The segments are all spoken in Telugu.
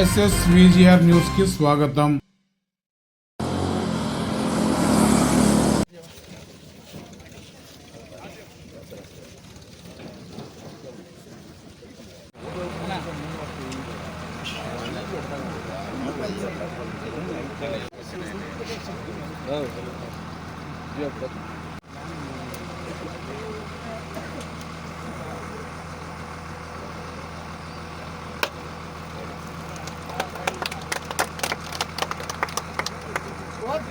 ఎస్ఎస్ విజిఆర్ న్యూస్ కి స్వాగతం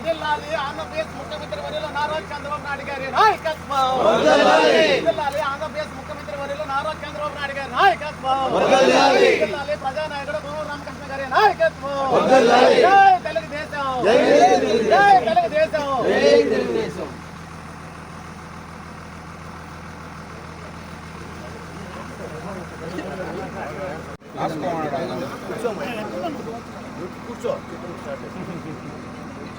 జిల్లాలి ఆంధ్రప్రదేశ్ ముఖ్యమంత్రి వర్యులు నారా చంద్రబాబు నాయుడు గారి నాయకత్వం. జిల్లాలి ఆంధ్రప్రదేశ్ ముఖ్యమంత్రి వర్యులు నారా చంద్రబాబు నాయుడు గారి నాయకత్వం. జిల్లాలి ప్రజానాయకుడు భూమి రామకృష్ణ గారి నాయకత్వం. జై తెలుగుదేశం. జై తెలుగుదేశం.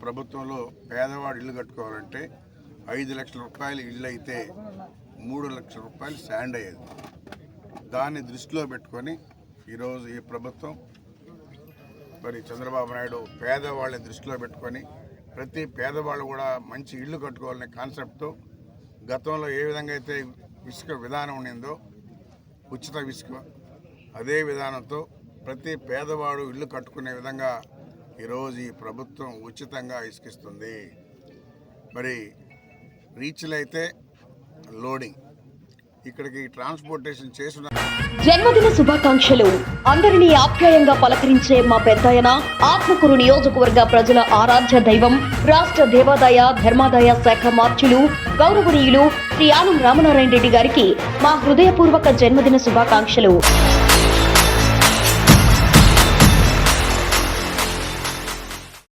ప్రభుత్వంలో పేదవాడు ఇల్లు కట్టుకోవాలంటే ఐదు లక్షల రూపాయలు ఇల్లు అయితే మూడు లక్షల రూపాయలు శాండ్ అయ్యేది. దాన్ని దృష్టిలో పెట్టుకొని ఈరోజు ఈ ప్రభుత్వం మరి చంద్రబాబు నాయుడు పేదవాళ్ళని దృష్టిలో పెట్టుకొని ప్రతి పేదవాళ్ళు కూడా మంచి ఇల్లు కట్టుకోవాలనే కాన్సెప్ట్తో గతంలో ఏ విధంగా అయితే ఇసుక విధానం ఉండిందో ఉచిత ఇసుక అదే విధానంతో ప్రతి పేదవాడు ఇల్లు కట్టుకునే విధంగా ఈరోజు ఈ ప్రభుత్వం ఉచితంగా ఇసుకిస్తుంది. మరి రీచ్లు అయితే లోడింగ్. ఇక్కడికి ట్రాన్స్పోర్టేషన్ చేసిన జన్మదిన శుభాకాంక్షలు. అందరినీ ఆప్యాయంగా పలకరించే మా పెద్దాయన ఆత్మకూరు నియోజకవర్గ ప్రజల ఆరాధ్య దైవం రాష్ట్ర దేవాదాయ ధర్మాదాయ శాఖ మార్చులు గౌరవనీయులు శ్రీ ఆనం రామనారాయణ రెడ్డి గారికి మా హృదయపూర్వక జన్మదిన శుభాకాంక్షలు.